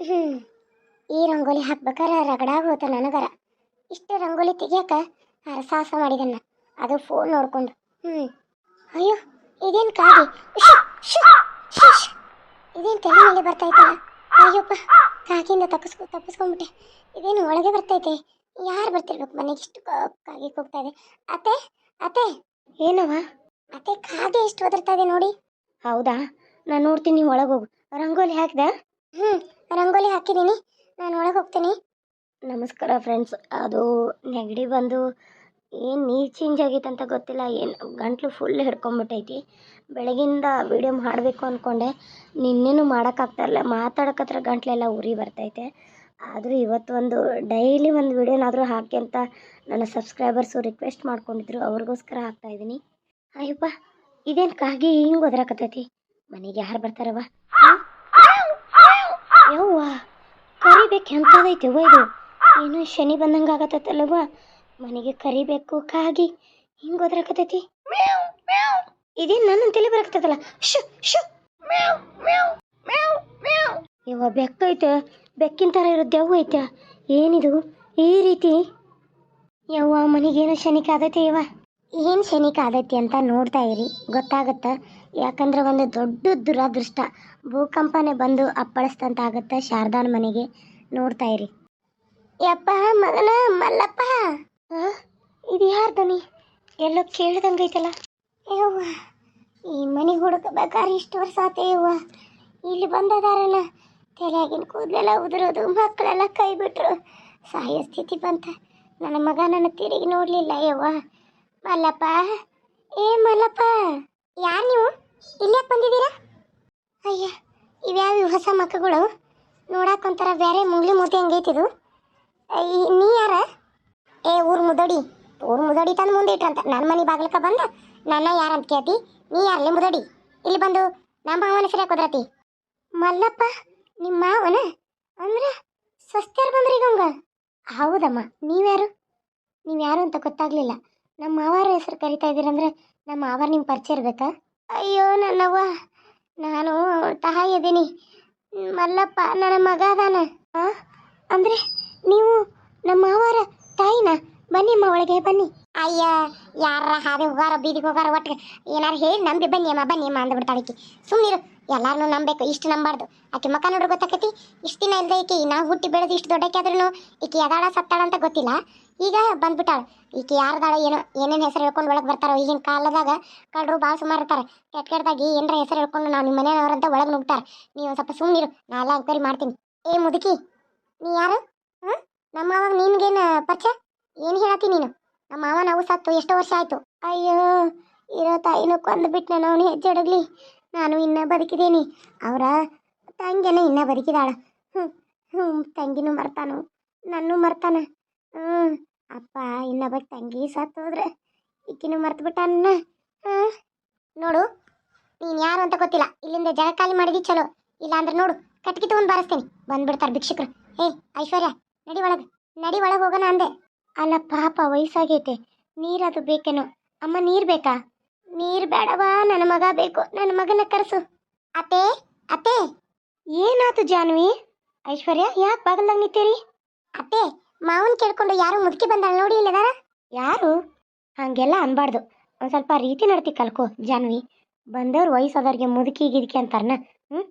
ಹ್ಞೂ ಈ ರಂಗೋಲಿ ಹಾಕ್ಬೇಕಾರೆ ರಗಡಾಗ ಹೋತ ನನಗರ. ಇಷ್ಟು ರಂಗೋಲಿ ತೆಗಿಯಕ ಅರಸಾಹಸ ಮಾಡಿದನ್ನ. ಅದು ಫೋನ್ ನೋಡ್ಕೊಂಡು ಹ್ಞೂ ಅಯ್ಯೋ ಇದೇನು ಕಾಗಿ? ಇದೇನ್ ಶ್, ಶ್, ಶ್. ಇದೇನು ತಲೆ ಮೇಲೆ ಬರ್ತೈತಲ್ಲ ಅಯ್ಯಪ್ಪ ಕಾಕಿಂದ ತಪ್ಪಿಸ್ಕೊ ತಪ್ಪಿಸ್ಕೊಂಡ್ಬಿಟ್ಟೆ. ಇದೇನು ಒಳಗೆ ಬರ್ತೈತೆ ಯಾರು ಬರ್ತಿರ್ಬೇಕು ಮನೆಗೆ? ಇಷ್ಟು ಕಾಗಿ ಹೋಗ್ತಾ ಇದೆ. ಅತ್ತೆ ಅತ್ತೆ. ಏನವ ಅತ್ತೆ ಕಾಗೆ ಎಷ್ಟು ಒದರ್ತಾ ಇದೆ ನೋಡಿ. ಹೌದಾ? ನಾನು ನೋಡ್ತೀನಿ ನೀವು ಒಳಗೆ ಹೋಗು. ರಂಗೋಲಿ ಹಾಕ್ದೆ? ಹ್ಞೂ ರಂಗೋಲಿ ಹಾಕಿದ್ದೀನಿ. ನಾನು ಒಳಗೆ ಹೋಗ್ತೀನಿ. ನಮಸ್ಕಾರ ಫ್ರೆಂಡ್ಸ್ ಅದು ನೆಗಡಿ ಬಂದು ಏನು ನೀರು ಚೇಂಜ್ ಆಗೈತೆ ಅಂತ ಗೊತ್ತಿಲ್ಲ. ಏನು ಗಂಟ್ಲು ಫುಲ್ ಹಿಡ್ಕೊಂಬಿಟ್ಟೈತಿ. ಬೆಳಗಿಂದ ವೀಡಿಯೋ ಮಾಡಬೇಕು ಅಂದ್ಕೊಂಡೆ ನಿನ್ನೇನು ಮಾಡೋಕ್ಕಾಗ್ತಾ ಇಲ್ಲ ಮಾತಾಡೋಕತ್ರ ಗಂಟ್ಲೆಲ್ಲ ಉರಿ ಬರ್ತೈತೆ. ಆದರೂ ಇವತ್ತು ಒಂದು ಡೈಲಿ ಒಂದು ವೀಡಿಯೋನಾದರೂ ಹಾಕಿ ಅಂತ ನನ್ನ ಸಬ್ಸ್ಕ್ರೈಬರ್ಸು ರಿಕ್ವೆಸ್ಟ್ ಮಾಡ್ಕೊಂಡಿದ್ರು. ಅವ್ರಿಗೋಸ್ಕರ ಹಾಕ್ತಾಯಿದ್ದೀನಿ ಅಯ್ಯಪ್ಪ, ಇದೇನು ಕಾಗಿ ಹಿಂಗೆ ಒದರಾಕತ್ತೈತಿ? ಮನೆಗೆ ಯಾರು ಬರ್ತಾರವ ಯವ್ವ? ಕರಿಬೇಕು ಎಂಥದೈತೆ ಇದು ಏನು ಶನಿ ಬಂದಂಗೆ ಆಗತ್ತಲ್ಲವ್ವ ಮನೆಗೆ ಕರಿಬೇಕು ಕಾಗಿ. ಹಿಂಗೆ ಹೋದ್ರಾಕತೈತಿ ಇದೇನು ನನ್ನ ತಲೆ ಬರಕತ್ತಲ್ಲ ಶು ಶು ಯವ್ವ ಬೆಕ್ಕೈತೆ ಬೆಕ್ಕಿನ ಥರ ಇರೋ ದೆವ್ವ ಐತೆ. ಏನಿದು? ಈ ರೀತಿ. ಯವ್ವ ಮನೆಗೇನು ಶನಿ ಕಾದೈತೆ ಯವ್ವ. ಏನು ಶನಿ ಕಾದೈತಿ ಅಂತ ನೋಡ್ತಾ ಇರಿ. ಗೊತ್ತಾಗತ್ತೆ? ಯಾಕಂದ್ರೆ ಒಂದು ದೊಡ್ಡ ದುರಾದೃಷ್ಟ. ಭೂಕಂಪನೆ ಬಂದು ಅಪ್ಪಳಿಸ್ತಂತ ಆಗುತ್ತೆ ಶಾರದಾನ ಮನೆಗೆ. ನೋಡ್ತಾ ಇರಿ. ಯಪ್ಪ, ಮಗನ, ಮಲ್ಲಪ್ಪ? ಇದು ಯಾರು ದನಿ? ಎಲ್ಲೋ ಕೇಳ್ದಂಗೈತಲ್ಲ ಯವ್ವ, ಈ ಮನೆಗೆ ಹುಡುಕಬೇಕಾದ್ರೆ ಇಷ್ಟು ವರ್ಷ ಆತೆ ಯವ್ವ. ಇಲ್ಲಿ ಬಂದದಾರಲ್ಲ, ತಲೆಯಾಗಿನ ಕೂದಲೆಲ್ಲ ಉದುರೋದು, ಮಕ್ಕಳೆಲ್ಲ ಕೈ ಬಿಟ್ಟರು ಸಾಯೋ ಸ್ಥಿತಿ ಬಂತ. ನನ್ನ ಮಗ ನನ್ನ ತಿರುಗಿ ನೋಡಲಿಲ್ಲ ಯವ್ವ. ಮಲ್ಲಪ್ಪ, ಏ ಮಲ್ಲಪ್ಪ. ಯಾರು ನೀವು? ಇಲ್ಯಾಕೆ ಬಂದಿದ್ದೀರಾ? ಅಯ್ಯ ಇವ್ಯಾವ ಹೊಸ ಮಕ್ಕಳು? ಒಂಥರ ಬೇರೆ ಮುಂಗ್ಲಿ ಮೂತಿ ಹಂಗೈತಿದು. ನೀ ಯಾರ? ಏ, ಊರು ಮುದಡಿ. ಊರು ಮುದಡಿ ತಂದು ಮುಂದೆ ಇಟ್ರಂತ. ನನ್ನ ಮನೆ ಬಾಗ್ಲಕ್ಕೆ ಬಂದು, ನನ್ನ ಯಾರಂತ ಕೇಳ್ತಿ? ನೀ ಯಾರಲ್ಲಿ ಮುದಡಿ? ಇಲ್ಲಿ ಬಂದು ನಮ್ಮ ಮಾವನ ಹೆಸರು ಕುದ್ರತಿ? ಮಲ್ಲಪ್ಪ ನಿಮ್ಮ ಮಾವನ? ಅಂದ್ರೆ ಸ್ವಸ್ಥ್ಯಾರು ಬಂದ್ರಿ ಗಂಗ ಹೌದಮ್ಮ, ನೀವ್ಯಾರು? ನೀವ್ಯಾರು ಅಂತ ಗೊತ್ತಾಗ್ಲಿಲ್ಲ. ನಮ್ಮ ಮಾವಾರ ಹೆಸರು ಕರಿತಾ ಇದ್ದೀರಂದ್ರೆ ನಮ್ಮ ಮಾವ ನಿಮ್ಮ ಪರಿಚಯ ಇರ್ಬೇಕಾ? ಅಯ್ಯೋ, ನನ್ನವ್ವ. ನಾನು ತಾಯಿ ಇದ್ದೀನಿ ಮಲ್ಲಪ್ಪ, ನನ್ನ ಮಗ ಅದಾನ. ಆ? ಅಂದ್ರೆ ನೀವು ನಮ್ಮ ಮಾವರ ತಾಯಿನ? ಬನ್ನಿ ಅಮ್ಮ ಒಳಗೆ, ಬನ್ನಿ. ಅಯ್ಯ ಯಾರ ಹಾದಿ ಹೋಗಾರ, ಬೀದಿಗೆ ಹೋಗಾರ ಒಟ್ಟಿಗೆ ಏನಾರು ಹೇಳಿ ನಂಬಿ ಬನ್ನಿ ಅಮ್ಮ ಬನ್ನಿ ಅಮ್ಮ ಅಂದ್ಬಿಡ್ತಾಳೆ ಆಕಿ ಸುಮ್ಮನಿರು ಎಲ್ಲಾರನ್ನೂ ನಂಬಬೇಕು, ಇಷ್ಟು ನಂಬಾರ್ದು. ಆಕೆ ಮಕ್ಕ ನೋಡ್ರಿ ಗೊತ್ತಾಕತಿ? ಇಷ್ಟು ದಿನ ಇಲ್ಲದೆ ಈಕಿ ನಾವು ಹುಟ್ಟಿ ಬೆಳೆದು ಇಷ್ಟು ದೊಡ್ಡಕ್ಕೆ ಆದ್ರೂ ಈಕಿ ಎದಾಳ ಸತ್ತಾಳ ಅಂತ ಗೊತ್ತಿಲ್ಲ. ಈಗ ಬಂದ್ಬಿಟ್ಟಾಳ. ಈಕಿ ಯಾರ್ದಾಳ ಏನೋ, ಏನೇನು ಹೆಸರು ಹೇಳ್ಕೊಂಡು ಒಳಗೆ ಬರ್ತಾರೋ ಈಗಿನ ಕಾಲದಾಗ ಕಳ್ಳರು ಭಾಳ ಸುಮಾರು ಇರ್ತಾರೆ. ಕೆಟ್ಟ ಕೆಟ್ಟದಾಗಿ ಏನರ ಹೆಸರು ಹೇಳ್ಕೊಂಡು ನಾವು ನಿಮ್ಮ ಮನೆಯವ್ರಂತ ಒಳಗೆ ನುಗ್ತಾರೆ. ನೀವು ಸ್ವಲ್ಪ ಸುಮ್ಮನಿರು ನಾ ಎಲ್ಲ ಎಂಕ್ವೈರಿ ಮಾಡ್ತೀನಿ. ಏ ಮುದುಕಿ, ನೀ ಯಾರು? ಹಾಂ? ನಮ್ಮ ಅವಾಗ ನಿನ್ಗೇನು ಪರಿಚಯ? ಏನು ಹೇಳತ್ತಿ ನೀನು? ನಮ್ಮ ಮಾವ ನಾವು ಸತ್ತು, ಎಷ್ಟೋ ವರ್ಷ ಆಯ್ತು. ಅಯ್ಯೋ, ಇರೋ ತಾಯಿನೂ ಕೊಂದು ಬಿಟ್ಟು ನಾನು ಹೆಜ್ಜೆ ಅಡಗ್ಲಿ. ನಾನು ಇನ್ನೂ ಬದುಕಿದ್ದೀನಿ ಅವರ ತಂಗಿನ ಇನ್ನೂ ಬದುಕಿದಾಳ. ಹ್ಞೂ ಹ್ಞೂ ತಂಗಿನೂ ಮರ್ತಾನು, ನನ್ನೂ ಮರ್ತಾನ. ಹ್ಞೂ ಅಪ್ಪ ಇನ್ನೊಬ್ಬ ತಂಗಿ ಸತ್ತು ಹೋದ್ರೆ ಈಕಿನೂ ಮರ್ತು ಬಿಟ್ಟಾನ. ಹಾಂ ನೋಡು, ನೀನು ಯಾರು ಅಂತ ಗೊತ್ತಿಲ್ಲ. ಇಲ್ಲಿಂದ ಜಾಗ ಖಾಲಿ ಮಾಡಿದಿ ಚಲೋ. ಇಲ್ಲಾಂದ್ರೆ ನೋಡು ಕಟ್ಟಿಗೆ ತಗೊಂಡು ಬಾರಿಸ್ತೀನಿ. ಬಂದ್ಬಿಡ್ತಾರೆ ಭಿಕ್ಷಕರು. ಏ ಐಶ್ವರ್ಯ, ನಡಿ ಒಳಗೆ ನಡಿ ಒಳಗೆ ಹೋಗೋಣ ಅಂದೆ. ಅಲ್ಲ ಪಾಪ ವಯಸ್ಸಾಗೈತೆ. ನೀರದು ಬೇಕೇನೋ? ಅಮ್ಮ, ನೀರು ಬೇಕಾ? ನೀರು ಬೇಡವಾ? ನನ್ನ ಮಗ ಬೇಕು. ನನ್ನ ಮಗನ ಕರೆಸು. ಅತ್ತೆ ಅತ್ತೆ. ಏನಾತು ಜಾನ್ವಿ? ಐಶ್ವರ್ಯ, ಯಾಕೆ ಬಾಗಲ್ದಾಗ ನಿಂತೀರಿ? ಅತ್ತೆ, ಮಾವನ್ ಕೇಳ್ಕೊಂಡು ಯಾರು ಮುದುಕಿ ಬಂದಾಳ ನೋಡಿ ಇಲ್ಲದಾರ? ಯಾರು? ಹಂಗೆಲ್ಲ ಅನ್ಬಾರ್ದು. ಒಂದ್ ಸ್ವಲ್ಪ ರೀತಿ ನಡ್ತಿ ಕಲ್ಕೋ, ಜಾನ್ವಿ. ಬಂದವ್ರು ವಯಸ್ಸಾದವ್ರಿಗೆ ಮುದುಕಿ ಗಿದಕಿ ಅಂತಾರನ? ಹ್ಮ್?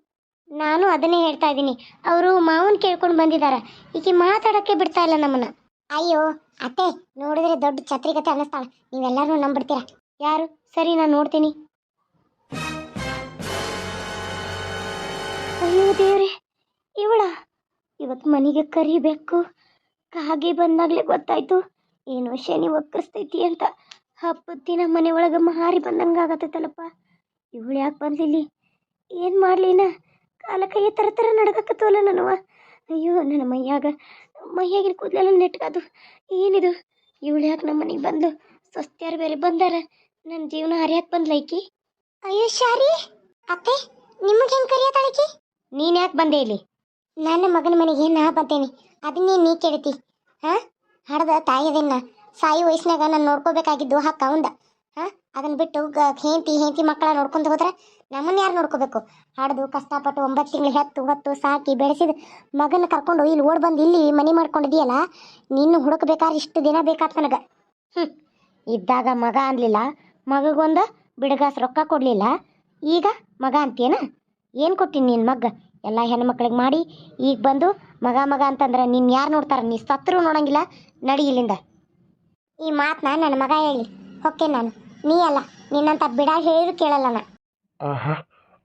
ನಾನು ಅದನ್ನೇ ಹೇಳ್ತಾ ಇದ್ದೀನಿ. ಅವರು ಮಾವನ್ ಕೇಳ್ಕೊಂಡು ಬಂದಿದಾರ. ಈಕಿ ಮಾತಾಡಕ್ಕೆ ಬಿಡ್ತಾ ಇಲ್ಲ ನಮ್ಮನ್ನ. ಅಯ್ಯೋ, ಅತ್ತೆ, ನೋಡಿದ್ರೆ ದೊಡ್ಡ ಛತ್ರಿಗತೆ ಅನ್ನಿಸ್ತಾಳ. ನೀವೆಲ್ಲರೂ ನಂಬಿಡ್ತೀರಾ ಯಾರು? ಸರಿ, ನಾನು ನೋಡ್ತೀನಿ. ಅಯ್ಯೋ ದೇವ್ರೆ, ಇವಳ? ಇವತ್ತು ಮನೆಗೆ ಕರಿಬೇಕು. ಕಾಗೆ ಬಂದಾಗಲೇ ಗೊತ್ತಾಯ್ತು. ಏನು ಶನಿ ಒಕ್ಕರಿಸ್ತೈತಿ ಅಂತ. ಹಬ್ಬದ ದಿನ ಮನೆ ಒಳಗೆ ಮಾರಿ ಬಂದಂಗೆ ಆಗತ್ತೈತಲ್ಲಪ್ಪ. ಇವಳು ಯಾಕೆ ಬಂದಿಲ್ಲಿ ಏನು ಮಾಡಲಿನ ಕಾಲ ಕೈ ಥರ ಥರ ನಡಕತ್ತವಲ್ಲ ನನವ. ಅಯ್ಯೋ, ನನ್ನ ಮೈಯಾಗ, ಮೈಯಾಗಿನ ಕೂದಲೆಲ್ಲ ನೆಟ್ಕದು ಏನಿದು? ಇವಳು ಯಾಕೆ ನಮ್ಮ ಮನೆಗೆ ಬಂದು ಸ್ವಸ್ತ್ಯಾರು ಬೇರೆ ಬಂದಾರ. ನನ್ನ ಜೀವನ ಹರಿಯಕ್ಕೆ ಬಂದ್ಲೈಕಿ ಅಯ್ಯೋ ಶಾರಿ ಅತ್ತೆ ನಿಮಗೆ ಹೆಂಗೆ ಕರಿಯತಾಳಕಿ ನೀನು ಯಾಕೆ ಬಂದೆ ಇಲ್ಲಿ? ನನ್ನ ಮಗನ ಮನೆಗೆ ನಾ ಬಂದೇನಿ ಅದನ್ನೇ ನೀ ಕೇಳ್ತಿ. ಹಾ? ಹಡದ ತಾಯಿದನ್ನ ಸಾಯಿ ವಯಸ್ಸಿನಾಗ ನಾನು ನೋಡ್ಕೋಬೇಕಾಗಿದ್ದು ಹಾಕ ಅವಂದ. ಹಾ? ಅದನ್ನ ಬಿಟ್ಟು ಗ- ಹೇಂತಿ ಹೆಂಡತಿ ಮಕ್ಕಳ ನೋಡ್ಕೊಂತ ಹೋದ್ರೆ ನಮ್ಮನ್ನ ಯಾರು ನೋಡ್ಕೋಬೇಕು? ಹಾಡ್ದು ಕಷ್ಟಪಟ್ಟು ಒಂಬತ್ತು ತಿಂಗಳು ಹೆತ್ತು ಹೊತ್ತು ಸಾಕಿ ಬೆಳೆಸಿದ ಮಗನ ಕರ್ಕೊಂಡು ಇಲ್ಲಿ ಓಡ್ ಬಂದು ಇಲ್ಲಿ ಮನೆ ಮಾಡ್ಕೊಂಡಿದೀಯಲ್ಲ ನಿನ್ನ ಹುಡುಕ್ಬೇಕಾದ್ರೆ ಇಷ್ಟು ದಿನ ಬೇಕಾತ್ ನನಗೆ. ಹ್ಞೂ ಇದ್ದಾಗ ಮಗ ಅನ್ಲಿಲ್ಲ ಮಗಗೊಂದು ಬಿಡಗಾಸ್ ರೊಕ್ಕ ಕೊಡಲಿಲ್ಲ. ಈಗ ಮಗ ಅಂತೀಯನ? ಏನು ಕೊಟ್ಟಿನಿ ನಿನ್ನ ಮಗ ಎಲ್ಲ ಹೆಣ್ಮಕ್ಳಿಗೆ ಮಾಡಿ ಈಗ ಬಂದು ಮಗ ಮಗ ಅಂತಂದ್ರೆ ನಿನ್ನ ಯಾರು ನೋಡ್ತಾರೆ? ನೀ ಸತ್ರು ನೋಡಂಗಿಲ್ಲ ನಡಿ ಇಲ್ಲಿಂದ. ಈ ಮಾತನ್ನ ನನ್ನ ಮಗ ಹೇಳಿ. ಹೊಕ್ಕೆ ನಾನು? ನೀ ಅಲ್ಲ, ನಿನ್ನಂತ ಬಿಡ ಹೇಳಿದ್ರು ಕೇಳಲ್ಲ ಆಹಾ,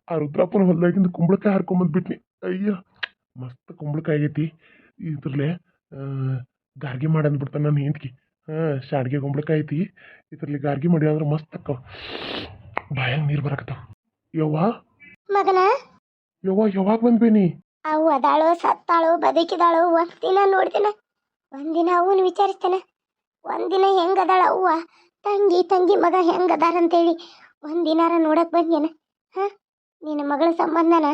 ಆ ರುದ್ರಪ್ಪನ ಹೊಲ್ದಾಗಿಂದ ಕುಂಬಳಕಾಯಿ ಹರ್ಕೊಂಬಂದ್ಬಿಟ್ನಿ ಅಯ್ಯ, ಮಸ್ತ್ ಕುಂಬಳಕಾಯಿ ಆಗೈತಿ. ಇದ್ರಲ್ಲೇ ಗಾರ್ಗಿ ಮಾಡಂದ್ಬಿಡ್ತಾನೆ ನನ್ನ ಹೆಂಡ್ತಿ. ಹಾಂ ಶಾಡ್ಗೆ ಕುಂಬಳಕಾಯಿ ಐತಿ ಇದ್ರಲ್ಲಿ ಗಾರ್ಗಿ ಮಾಡಿ ಅಂದ್ರೆ ಮಸ್ತ್ ಅಕ್ಕವ ಬಾಯಾಗ ನೀರು ಬರಕತ್ತಾವ. ಯವ್ವ? ಮಗನ? ಯವ್ವ ಯಾವಾಗ ಬಂದ್ಬೇನಿ ಅವು ಅದಾಳು ಸತ್ತಾಳು ಬದುಕಿದಾಳು ಒಂದಿನ ನೋಡ್ತೇನೆ. ಒಂದಿನ ಅವನು ವಿಚಾರಿಸ್ತೇನೆ. ಒಂದಿನ ಹೆಂಗದಾಳ ಅವ್ವ? ತಂಗಿ ತಂಗಿ ಮಗ ಹೆಂಗದಾರಂತೇಳಿ ಒಂದಿನಾರ ನೋಡಕ್ ಬಂದೇನ ಹಾ? ನಿನ್ನ ಮಗಳ ಸಂಬಂಧನ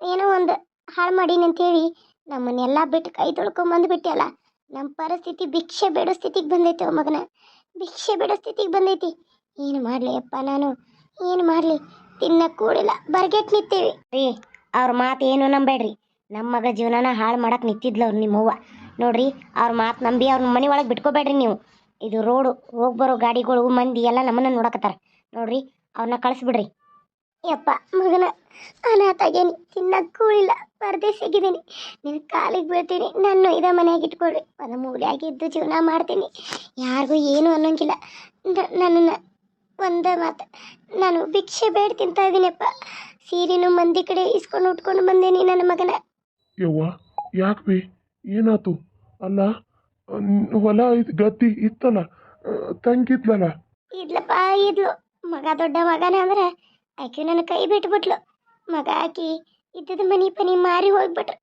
ಏನೋ ಒಂದು ಹಾಳು ಮಾಡೀನಿ ಅಂತೇಳಿ ನಮ್ಮನ್ನೆಲ್ಲ ಬಿಟ್ಟು ಕೈ ತೊಳ್ಕೊಂಬಂದ್ಬಿಟ್ಟೆಲ್ಲ ನಮ್ಮ ಪರಿಸ್ಥಿತಿ ಭಿಕ್ಷೆ ಬೇಡೋ ಸ್ಥಿತಿಗೆ ಬಂದೈತೆ ಅವ ಮಗನ. ಭಿಕ್ಷೆ ಬೇಡೋ ಸ್ಥಿತಿಗೆ ಬಂದೈತಿ. ಏನು ಮಾಡಲಿ ಅಪ್ಪ ನಾನು? ಏನು ಮಾಡಲಿ? ತಿನ್ನಕ್ಕೆ ಕೂಡಿಲ್ಲ. ಬರ್ಗೆಟ್ ನಿಂತೇವಿ. ರೀ, ಅವ್ರ ಮಾತು ಏನು ನಂಬೇಡ್ರಿ ನಮ್ಮ ಮಗ ಜೀವನನ ಹಾಳು ಮಾಡಕ್ಕೆ ನಿಂತಿದ್ಲು ಅವ್ರು ನಿಮ್ಮವ್ವ ನೋಡ್ರಿ, ಅವ್ರ ಮಾತು ನಂಬಿ ಅವ್ರ ಮನೆ ಒಳಗೆ ಬಿಟ್ಕೋಬೇಡ್ರಿ ನೀವು. ಇದು ರೋಡು, ಹೋಗಿ ಬರೋ ಗಾಡಿಗಳು, ಮಂದಿ ಎಲ್ಲ ನಮ್ಮನ್ನ ನೋಡಕತ್ತಾರೆ. ನೋಡ್ರಿ ಅವ್ರನ್ನ ಕಳಿಸ್ಬಿಡ್ರಿ. ಯಪ್ಪ ಮಗನ ಅನಾಥಾಗೇನಿ. ಇಲ್ಲ ಕೂಳಿಲ್ಲ ಸಿಗಿದೀನಿ. ನಿನ್ನ ಕಾಲಿಗೆ ಬೀಳ್ತೀನಿ ನಾನು ಇದ ಮನೆಯಾಗ ಇಟ್ಕೊಳ್ರಿ. ಒಂದು ಮೂಲೆಯಾಗಿದ್ದು ಜೀವನ ಮಾಡ್ತೀನಿ. ಯಾರಿಗೂ ಏನು ಅನ್ನೋಂಗಿಲ್ಲ. ನನ್ನನ್ನು ಒಂದೇ ಮಾತು ನಾನು ಭಿಕ್ಷೆ ಬೇಡ ತಿಂತಾ ಇದ್ದೀನಪ್ಪ ಸೀರೆನೂ ಮಂದಿ ಕಡೆ ಇಸ್ಕೊಂಡು ಉಟ್ಕೊಂಡು ಬಂದೇನಿ ನನ್ನ ಮಗನ. ಯವ್ವ ಯಾಕೆ ಬಿ? ಏನಾತು? ಅಲ್ಲ ಹೊಲ ಇದು ಗದ್ದಿ ಇತ್ತಲ್ಲ ತಂಗಿದ್ಲಲ್ಲ? ಇದ್ಲಪ್ಪ ಇದ್ಲು. ಮಗ ದೊಡ್ಡ ಮಗನ ಅಂದ್ರೆ ಆಕೆ ನನ್ನ ಕೈ ಬಿಟ್ಬಿಟ್ಲು. ಮಗ ಆಕಿ ಇದ್ದದ ಮನಿ ಪನಿ ಮಾರಿ ಹೋಗ್ಬಿಟ್ರು.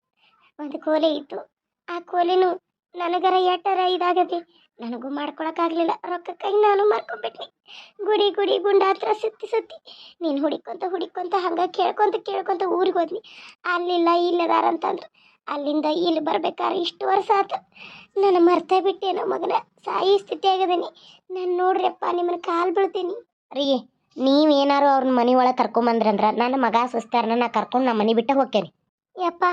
ಒಂದು ಕೋಲೆ ಇತ್ತು. ಆ ಕೋಲೆನು ನನಗರ ಎಟ್ಟರ ಇದಾಗತಿ ನನಗೂ ಮಾಡ್ಕೊಳಕ್ಕಾಗ್ಲಿಲ್ಲ ರೊಕ್ಕಕ್ಕಾಗಿ ನಾನು ಮಾರ್ಕೊಂಡ್ಬಿಟ್ನಿ. ಗುಡಿ ಗುಡಿ ಗುಂಡ ಹತ್ರ ಸುತ್ತಿ ಸುತ್ತಿ ನೀನು ಹುಡಿಕೊಂತ ಹುಡಿಕೊಂತ ಹಂಗ ಕೇಳ್ಕೊಂತ ಕೇಳ್ಕೊಂತ ಊರಿಗೆ ಹೋದ್ನಿ. ಅಲ್ಲಿಲ್ಲ ಇಲ್ಲದಾರ ಅಂತಂದ್ರು. ಅಲ್ಲಿಂದ ಇಲ್ಲಿ ಬರ್ಬೇಕಾದ್ರೆ ಇಷ್ಟು ವರ್ಷ ಆತು. ನಾನು ಮರ್ತೇ ಬಿಟ್ಟೇನೋ ಮಗನ. ಸಾಯಿ ಸ್ಥಿತಿ ಆಗದೀನಿ ನಾನು ನೋಡ್ರಿಯಪ್ಪ ನಿಮ್ಮನ್ನ ಕಾಲು ಬೀಳ್ತೀನಿ. ರೀ ನೀವೇನಾರು ಅವ್ರನ್ನ ಮನೆ ಒಳಗೆ ಕರ್ಕೊಂಬಂದ್ರಂದ್ರ ನನ್ನ ಮಗ ಸುಸ್ತಾರನ ನಾ ಕರ್ಕೊಂಡು ನಮ್ಮ ಮನೆ ಬಿಟ್ಟು ಹೋಗ್ತೇನೆ. ಯಪ್ಪ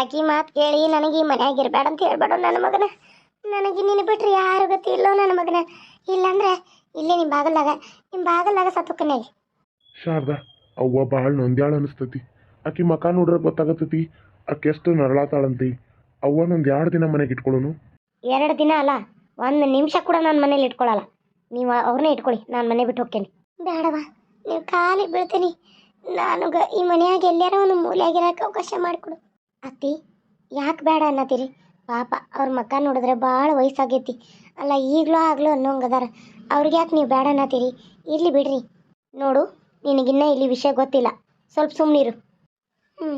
ಆಕಿ ಮಾತು ಕೇಳಿ ನನಗೆ ಈ ಮನ್ಯಾಗ ಇರಬೇಡ ಅಂತ ಹೇಳ್ಬೇಡ ನನ್ನ ಮಗನ. ನನಗೆ ನಿನ್ನ ಬಿಟ್ರೆ ಯಾರು ಗತಿ ಇಲ್ಲೋ ನನ್ನ ಮಗನ. ಇಲ್ಲಾಂದ್ರೆ ಇಲ್ಲೇ ನಿಮ್ಮ ಬಾಗಲ್ದಾಗ ನಿಮ್ಮ ಬಾಗಲ್ದಾಗ ಸತ್ತುಕನೇ. ಶಾರದಾ ಅವ್ವ ಭಾಳ ನೊಂದ್ಯಾಳ ಅನಿಸ್ತತಿ. ಆಕಿ ಮಕ ನೋಡ್ರೆ ಗೊತ್ತಾಗತ್ತತಿ ಆಕೆ ಎಷ್ಟು ನರಳಾತಾಳಂತಿ. ಅವ್ವನೊಂದು ಎರಡು ದಿನ ಮನೆಗೆ ಇಟ್ಕೊಳ್ಳೋನು ಎರಡು ದಿನ ಅಲ್ಲ ಒಂದು ನಿಮಿಷ ಕೂಡ ನಾನು ಮನೇಲಿ ಇಟ್ಕೊಳ್ಳಲ್ಲ ನೀವು ಅವ್ರನ್ನೇ ಇಟ್ಕೊಳ್ಳಿ ನಾನು ಮನೆ ಬಿಟ್ಟು ಹೋಗ್ತೇನೆ. ಬೇಡವಾ, ನೀವು ಖಾಲಿ ಬೀಳ್ತೀನಿ. ನಾನು ಈ ಮನೆಯಾಗ ಎಲ್ಲಾರ ಒಂದು ಮೂಲೆಯಾಗಿರಕ್ಕೆ ಅವಕಾಶ ಮಾಡಿಕೊಡು. ಅತ್ತಿ, ಯಾಕೆ ಬೇಡ ಅನ್ನತ್ತೀರಿ? ಪಾಪ, ಅವ್ರ ಮಕ್ಕ ನೋಡಿದ್ರೆ ಭಾಳ ವಯಸ್ಸಾಗೈತಿ. ಅಲ್ಲ, ಈಗಲೂ ಆಗ್ಲೂ ಅನ್ನೋಂಗದಾರ. ಅವ್ರಿಗೆ ಯಾಕೆ ನೀವು ಬೇಡ ಅನ್ನತ್ತೀರಿ? ಇರಲಿ ಬಿಡ್ರಿ. ನೋಡು, ನಿನಗಿನ್ನ ಇಲ್ಲಿ ವಿಷಯ ಗೊತ್ತಿಲ್ಲ. ಸ್ವಲ್ಪ ಸುಮ್ಮನಿರು ಹ್ಞೂ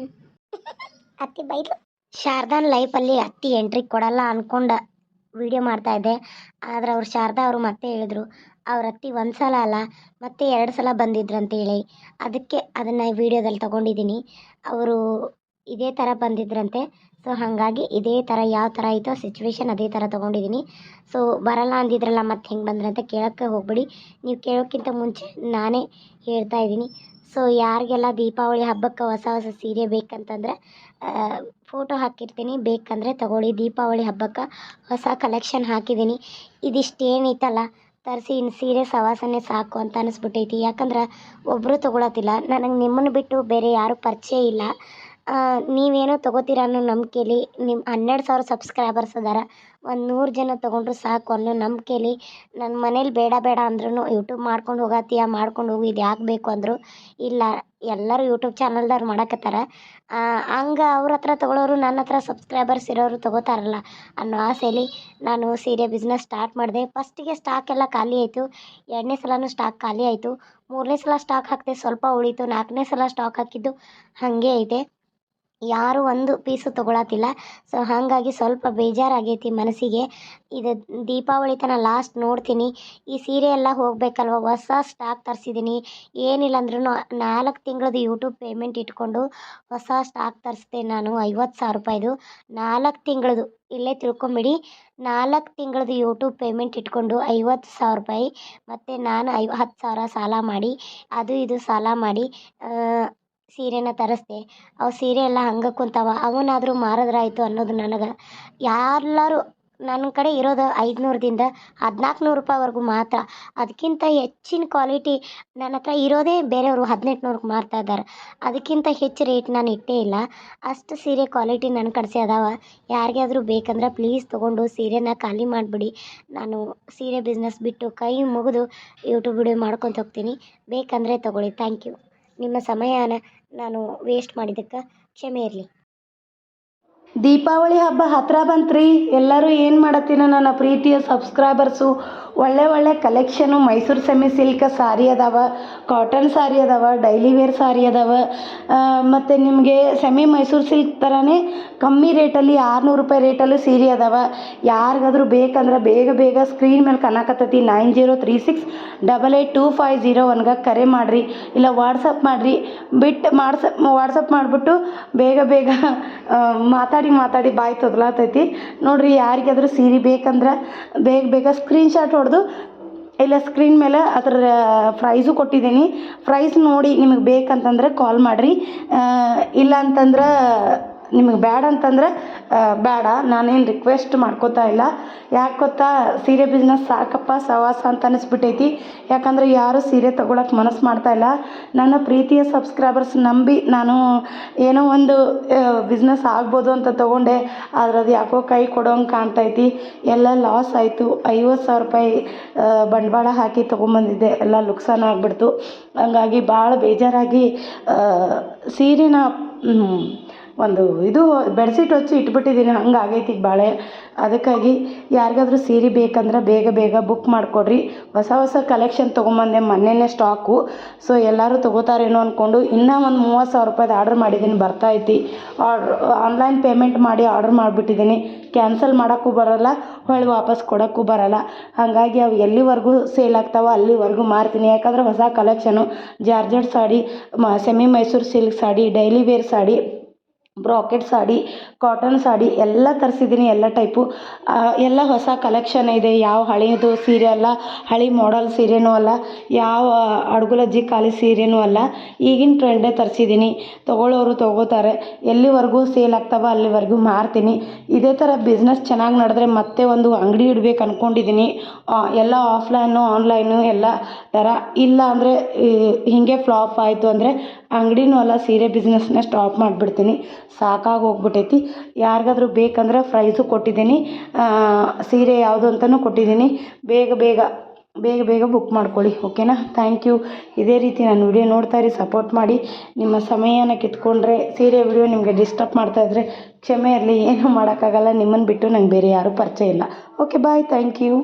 ಅತ್ತಿ ಬೈದು ಶಾರದಾನ ಲೈಫಲ್ಲಿ ಅತ್ತಿ ಎಂಟ್ರಿ ಕೊಡಲ್ಲ ಅಂದ್ಕೊಂಡು ವಿಡಿಯೋ ಮಾಡ್ತಾ ಇದ್ದೆ. ಆದ್ರೆ ಅವ್ರು ಶಾರದಾ ಅವರು ಮತ್ತೆ ಹೇಳಿದ್ರು. ಅವ್ರ ಅತ್ತಿ ಒಂದು ಸಲ ಅಲ್ಲ, ಮತ್ತೆ ಎರಡು ಸಲ ಬಂದಿದ್ರು ಅಂತೇಳಿ ಅದಕ್ಕೆ ಅದನ್ನು ವಿಡಿಯೋದಲ್ಲಿ ತಗೊಂಡಿದ್ದೀನಿ. ಅವರು ಇದೇ ಥರ ಬಂದಿದ್ರಂತೆ. ಸೊ ಹಾಗಾಗಿ ಇದೇ ಥರ ಯಾವ ಥರ ಐತೋ ಸಿಚುವೇಶನ್ ಅದೇ ಥರ ತೊಗೊಂಡಿದ್ದೀನಿ. ಸೊ ಬರಲ್ಲ ಅಂದಿದ್ರಲ್ಲ ಮತ್ತೆ ಹೆಂಗೆ ಬಂದ್ರಂತ ಕೇಳೋಕ್ಕೆ ಹೋಗ್ಬೇಡಿ. ನೀವು ಕೇಳೋಕ್ಕಿಂತ ಮುಂಚೆ ನಾನೇ ಹೇಳ್ತಾ ಇದ್ದೀನಿ. ಸೊ ಯಾರಿಗೆಲ್ಲ ದೀಪಾವಳಿ ಹಬ್ಬಕ್ಕೆ ಹೊಸ ಹೊಸ ಸೀರೆ ಬೇಕಂತಂದರೆ ಫೋಟೋ ಹಾಕಿರ್ತೀನಿ. ಬೇಕಂದರೆ ತಗೊಳ್ಳಿ. ದೀಪಾವಳಿ ಹಬ್ಬಕ್ಕೆ ಹೊಸ ಕಲೆಕ್ಷನ್ ಹಾಕಿದ್ದೀನಿ. ಇದಿಷ್ಟು ಏನೈತಲ್ಲ ತರಿಸಿ ಇನ್ನು ಸೀರೆ ಸವಾಸನೆ ಸಾಕು ಅಂತ ಅನಿಸ್ಬಿಟ್ಟೈತಿ. ಯಾಕಂದ್ರೆ ಒಬ್ಬರು ತೊಗೊಳತ್ತಿಲ್ಲ ನನಗೆ ನಿಮ್ಮನ್ನು ಬಿಟ್ಟು ಬೇರೆ ಯಾರೂ ಪರಿಚಯ ಇಲ್ಲ. ನೀವೇನೋ ತೊಗೋತೀರ ಅನ್ನೋ ನಂಬಿಕೆಲಿ ನಿಮ್ಮ ಹನ್ನೆರಡು ಸಾವಿರ ಸಬ್ಸ್ಕ್ರೈಬರ್ಸ್ ಅದಾರ. ಒಂದು ನೂರು ಜನ ತೊಗೊಂಡ್ರು ಸಾಕು ಅನ್ನೋ ನಂಬಿಕೆಲಿ ನನ್ನ ಮನೇಲಿ ಬೇಡ ಬೇಡ ಅಂದ್ರೂ ಯೂಟ್ಯೂಬ್ ಮಾಡ್ಕೊಂಡು ಹೋಗತ್ತೀಯ ಮಾಡ್ಕೊಂಡು ಹೋಗಿ, ಇದು ಯಾಕೆ ಬೇಕು ಅಂದರು. ಇಲ್ಲ, ಎಲ್ಲರೂ ಯೂಟ್ಯೂಬ್ ಚಾನಲ್ದವ್ರು ಮಾಡಕತ್ತಾರ. ಹಂಗೆ ಅವ್ರ ಹತ್ರ ತೊಗೊಳೋರು ನನ್ನ ಹತ್ರ ಸಬ್ಸ್ಕ್ರೈಬರ್ಸ್ ಇರೋರು ತೊಗೋತಾರಲ್ಲ ಅನ್ನೋ ಆಸೆಯಲ್ಲಿ ನಾನು ಸೀರೆ ಬಿಸ್ನೆಸ್ ಸ್ಟಾರ್ಟ್ ಮಾಡಿದೆ. ಫಸ್ಟಿಗೆ ಸ್ಟಾಕ್ ಎಲ್ಲ ಖಾಲಿ ಆಯಿತು. ಎರಡನೇ ಸಲನೂ ಸ್ಟಾಕ್ ಖಾಲಿ ಆಯಿತು. ಮೂರನೇ ಸಲ ಸ್ಟಾಕ್ ಹಾಕಿದೆ ಸ್ವಲ್ಪ ಉಳೀತು. ನಾಲ್ಕನೇ ಸಲ ಸ್ಟಾಕ್ ಹಾಕಿದ್ದು ಹಾಗೆ ಐತೆ. ಯಾರು ಒಂದು ಪೀಸು ತೊಗೊಳತ್ತಿಲ್ಲ ಸೊ ಹಾಗಾಗಿ ಸ್ವಲ್ಪ ಬೇಜಾರಾಗೈತಿ ಮನಸ್ಸಿಗೆ. ಇದು ದೀಪಾವಳಿ ತನಕ ಲಾಸ್ಟ್ ನೋಡ್ತೀನಿ. ಈ ಸೀರೆ ಎಲ್ಲ ಹೋಗಬೇಕಲ್ವ? ಹೊಸ ಸ್ಟಾಕ್ ತರಿಸಿದ್ದೀನಿ ಏನಿಲ್ಲ ಅಂದ್ರೂ ನಾಲ್ಕು ತಿಂಗಳದ್ದು ಯೂಟ್ಯೂಬ್ ಪೇಮೆಂಟ್ ಇಟ್ಕೊಂಡು ಹೊಸ ಸ್ಟಾಕ್ ತರಿಸ್ದೆ ನಾನು. ಐವತ್ತು ಸಾವಿರ ರೂಪಾಯಿದು. ನಾಲ್ಕು ತಿಂಗಳದು ಇಲ್ಲೇ ತಿಳ್ಕೊಂಬಿಡಿ. ನಾಲ್ಕು ತಿಂಗಳದ್ದು ಯೂಟ್ಯೂಬ್ ಪೇಮೆಂಟ್ ಇಟ್ಕೊಂಡು ಐವತ್ತು ಸಾವಿರ ರೂಪಾಯಿ. ಮತ್ತು ನಾನು ಐ ಹತ್ತು ಸಾವಿರ ಸಾಲ ಮಾಡಿ. ಅದು ಇದು ಸಾಲ ಮಾಡಿ. ಸೀರೆನ ತರಿಸ್ದೆ. ಅವು ಸೀರೆ ಎಲ್ಲ ಹಂಗೆ ಕುಂತಾವ. ಅವನ್ನಾದರೂ ಮಾರಿದ್ರಾಯ್ತು ಅನ್ನೋದು ನನಗೆ. ಎಲ್ಲರೂ ನನ್ನ ಕಡೆ ಇರೋದು ಐದುನೂರದಿಂದ ಹದಿನಾಲ್ಕು ನೂರು ರೂಪಾಯಿವರೆಗೂ ಮಾತ್ರ. ಅದಕ್ಕಿಂತ ಹೆಚ್ಚಿನ ಕ್ವಾಲಿಟಿ ನನ್ನ ಹತ್ರ ಇರೋದೇ ಬೇರೆಯವರು ಹದಿನೆಂಟು ನೂರಕ್ಕೆ ಮಾರ್ತಾ ಇದ್ದಾರೆ. ಅದಕ್ಕಿಂತ ಹೆಚ್ಚು ರೇಟ್ ನಾನು ಇಟ್ಟೇ ಇಲ್ಲ. ಅಷ್ಟು ಸೀರೆ ಕ್ವಾಲಿಟಿ ನನ್ನ ಕಡೆಸಿ ಅದಾವ. ಯಾರಿಗಾದ್ರೂ ಬೇಕಂದ್ರೆ ಪ್ಲೀಸ್ ತೊಗೊಂಡು ಸೀರೆನ ಖಾಲಿ ಮಾಡಿಬಿಡಿ. ನಾನು ಸೀರೆ ಬಿಸ್ನೆಸ್ ಬಿಟ್ಟು ಕೈ ಮುಗಿದು ಯೂಟ್ಯೂಬ್ ವಿಡಿಯೋ ಮಾಡ್ಕೊತ ಹೋಗ್ತೀನಿ. ಬೇಕಂದರೆ ತೊಗೊಳ್ಳಿ. Thank you. ನಿಮ್ಮ ಸಮಯನ ನಾನು ವೇಸ್ಟ್ ಮಾಡಿದ್ದಕ್ಕೆ ಕ್ಷಮೆ ಇರಲಿ. ದೀಪಾವಳಿ ಹಬ್ಬ ಹತ್ರ ಬಂತ್ರಿ. ಎಲ್ಲರೂ ಏನು ಮಾಡತ್ತೀನ ನನ್ನ ಪ್ರೀತಿಯ ಸಬ್ಸ್ಕ್ರೈಬರ್ಸು ಒಳ್ಳೆ ಒಳ್ಳೆ collection Mysuru semi silk sari ಅದಾವ ಕಾಟನ್ ಸಾರಿ ಅದಾವ ಡೈಲಿ ವೇರ್ ಸಾರಿ ಅದಾವ. ಮತ್ತು ನಿಮಗೆ ಸೆಮಿ ಮೈಸೂರು ಸಿಲ್ಕ್ ಥರನೇ ಕಮ್ಮಿ ರೇಟಲ್ಲಿ ಆರುನೂರು ರೂಪಾಯಿ ರೇಟಲ್ಲೂ ಸೀರೆ ಅದಾವ. ಯಾರಿಗಾದ್ರೂ ಬೇಕಂದ್ರೆ ಬೇಗ ಬೇಗ ಸ್ಕ್ರೀನ್ ಮೇಲೆ ಕನಕತ್ತತಿ nine zero three six double eight two five zero ಒನ್ಗೆ ಕರೆ ಮಾಡಿರಿ. ಇಲ್ಲ ವಾಟ್ಸಪ್ ಮಾಡಿರಿ. ಬಿಟ್ಟು ಮಾಡ್ಸ ವಾಟ್ಸಪ್ ಮಾಡಿಬಿಟ್ಟು ಬೇಗ ಬೇಗ ಆ, ಮಾತಾಡಿ ಮಾತಾಡಿ ಬಾಯಿ ತೊದಲಾತೈತಿ. ನೋಡಿರಿ ಯಾರಿಗಾದ್ರೂ ಸೀರೆ ಬೇಕಂದ್ರೆ ಬೇಗ ಬೇಗ ಸ್ಕ್ರೀನ್ಶಾಟ್ ಹೊಡೆದು, ಇಲ್ಲ ಸ್ಕ್ರೀನ್ ಮೇಲೆ ಅದರ ಪ್ರೈಸು ಕೊಟ್ಟಿದ್ದೀನಿ. ಪ್ರೈಸ್ ನೋಡಿ ನಿಮಗೆ ಬೇಕಂತಂದ್ರೆ ಕಾಲ್ ಮಾಡಿರಿ. ಇಲ್ಲ ಅಂತಂದ್ರೆ ನಿಮಗೆ ಬೇಡ ಅಂತಂದ್ರೆ ಬೇಡ ನಾನೇನು ರಿಕ್ವೆಸ್ಟ್ ಮಾಡ್ಕೋತಾ ಇಲ್ಲ. ಯಾಕೆ ಗೊತ್ತಾ? ಸೀರೆ ಬಿಸ್ನೆಸ್ ಸಾಕಪ್ಪ, ಸವಾಸ ಅಂತ ಅನಿಸ್ಬಿಟ್ಟೈತಿ. ಯಾಕಂದರೆ ಯಾರು ಸೀರೆ ತೊಗೊಳಕ್ಕೆ ಮನಸ್ಸು ಮಾಡ್ತಾ ಇಲ್ಲ. ನನ್ನ ಪ್ರೀತಿಯ ಸಬ್ಸ್ಕ್ರೈಬರ್ಸ್ ನಂಬಿ ನಾನು ಏನೋ ಒಂದು ಬಿಸ್ನೆಸ್ ಆಗ್ಬೋದು ಅಂತ ತೊಗೊಂಡೆ. ಆದ್ರೆ ಅದು ಯಾಕೋ ಕೈ ಕೊಡೋಂಗೆ ಕಾಣ್ತೈತಿ. ಎಲ್ಲ ಲಾಸ್ ಆಯಿತು. ಐವತ್ತು ಸಾವಿರ ರೂಪಾಯಿ ಬಂಡವಾಳ ಹಾಕಿ ತೊಗೊಂಬಂದಿದ್ದೆ. ಎಲ್ಲ ಲುಕ್ಸಾನ ಆಗಿಬಿಡ್ತು. ಹಂಗಾಗಿ ಭಾಳ ಬೇಜಾರಾಗಿ ಸೀರೆನ ಒಂದು ಇದು ಬೆಡ್ಶೀಟ್ ಹೊಚ್ಚಿ ಇಟ್ಬಿಟ್ಟಿದ್ದೀನಿ ಹಂಗೆ ಆಗೈತಿ ಈಗ ಬಾಳೆ. ಅದಕ್ಕಾಗಿ ಯಾರಿಗಾದ್ರೂ ಸೀರೆ ಬೇಕಂದ್ರೆ ಬೇಗ ಬೇಗ ಬುಕ್ ಮಾಡಿಕೊಡ್ರಿ. ಹೊಸ ಹೊಸ ಕಲೆಕ್ಷನ್ ತೊಗೊಂಬಂದೆ ಮೊನ್ನೆನೇ ಸ್ಟಾಕು ಸೊ ಎಲ್ಲರೂ ತೊಗೋತಾರೇನೋ ಅಂದ್ಕೊಂಡು ಇನ್ನೂ ಒಂದು ಮೂವತ್ತು ಸಾವಿರ ರೂಪಾಯ್ದು ಆರ್ಡ್ರ್ ಮಾಡಿದ್ದೀನಿ ಐತಿ. ಆರ್ಡ್ರ್ ಆನ್ಲೈನ್ ಪೇಮೆಂಟ್ ಮಾಡಿ ಆರ್ಡ್ರ್ ಮಾಡಿಬಿಟ್ಟಿದ್ದೀನಿ ಕ್ಯಾನ್ಸಲ್ ಮಾಡೋಕ್ಕೂ ಬರೋಲ್ಲ ಹೊಳ್ಳಿ ವಾಪಸ್ ಕೊಡೋಕ್ಕೂ ಬರೋಲ್ಲ. ಹಾಗಾಗಿ ಅವು ಎಲ್ಲಿವರೆಗೂ ಸೇಲ್ ಆಗ್ತಾವೆ ಅಲ್ಲಿವರೆಗೂ ಮಾರ್ತೀನಿ. ಯಾಕಂದ್ರೆ ಹೊಸ ಕಲೆಕ್ಷನು ಜಾರ್ಜೆಟ್ ಸಾಡಿ, ಮ, semi Mysuru silk sari daily wear sari. Brocade sari cotton sari ಎಲ್ಲ ತರಿಸಿದ್ದೀನಿ ಎಲ್ಲ ಟೈಪು ಎಲ್ಲ ಹೊಸ ಕಲೆಕ್ಷನ್ ಇದೆ, ಯಾವ ಹಳೆಯದು ಸೀರೆ ಅಲ್ಲ, ಹಳೆ ಮಾಡಲ್ ಸೀರೆನೂ ಅಲ್ಲ, ಯಾವ ಅಡುಗುಲಜ್ಜಿ ಖಾಲಿ ಸೀರೆನೂ ಅಲ್ಲ, ಈಗಿನ ಟ್ರೆಂಡೇ ತರಿಸಿದ್ದೀನಿ ತೊಗೊಳ್ಳೋರು ತೊಗೋತಾರೆ. ಎಲ್ಲಿವರೆಗೂ ಸೇಲ್ ಆಗ್ತಾವ, ಅಲ್ಲಿವರೆಗೂ ಮಾರ್ತೀನಿ. ಇದೇ ಥರ ಬಿಸ್ನೆಸ್ ಚೆನ್ನಾಗಿ ನಡೆದ್ರೆ ಮತ್ತೆ ಒಂದು ಅಂಗಡಿ ಇಡ್ಬೇಕು ಅಂದ್ಕೊಂಡಿದ್ದೀನಿ ಎಲ್ಲ ಆಫ್ಲೈನು ಆನ್ಲೈನು ಎಲ್ಲ ಥರ ಇಲ್ಲ ಅಂದರೆ ಹೀಗೆ ಫ್ಲಾಪ್ ಆಯಿತು ಅಂದರೆ ಅಂಗಡಿನೂ ಅಲ್ಲ, ಸೀರೆ ಬಿಸ್ನೆಸ್ನ ಸ್ಟಾಪ್ ಮಾಡಿಬಿಡ್ತೀನಿ. ಸಾಕಾಗಿ ಹೋಗ್ಬಿಟ್ಟೈತಿ ಯಾರಿಗಾದ್ರೂ ಬೇಕಂದ್ರೆ ಪ್ರೈಸು ಕೊಟ್ಟಿದ್ದೀನಿ. ಸೀರೆ ಯಾವುದು ಅಂತಲೂ ಕೊಟ್ಟಿದ್ದೀನಿ. ಬೇಗ ಬೇಗ ಬೇಗ ಬೇಗ ಬುಕ್ ಮಾಡ್ಕೊಳ್ಳಿ ಓಕೆನಾ ಥ್ಯಾಂಕ್ ಯು ಇದೇ ರೀತಿ ನಾನು ವಿಡಿಯೋ ನೋಡ್ತಾ ಇರಿ ಸಪೋರ್ಟ್ ಮಾಡಿ. ನಿಮ್ಮ ಸಮಯನ ಕಿತ್ಕೊಂಡ್ರೆ, ಸೀರೆ ವಿಡಿಯೋ ನಿಮಗೆ ಡಿಸ್ಟರ್ಬ್ ಮಾಡ್ತಾ ಇದ್ದರೆ ಕ್ಷಮೆ ಇರಲಿ ಏನೂ ಮಾಡೋಕ್ಕಾಗಲ್ಲ. ನಿಮ್ಮನ್ನು ಬಿಟ್ಟು ನಂಗೆ ಬೇರೆ ಯಾರೂ ಪರಿಚಯ ಇಲ್ಲ. Okay bye thank you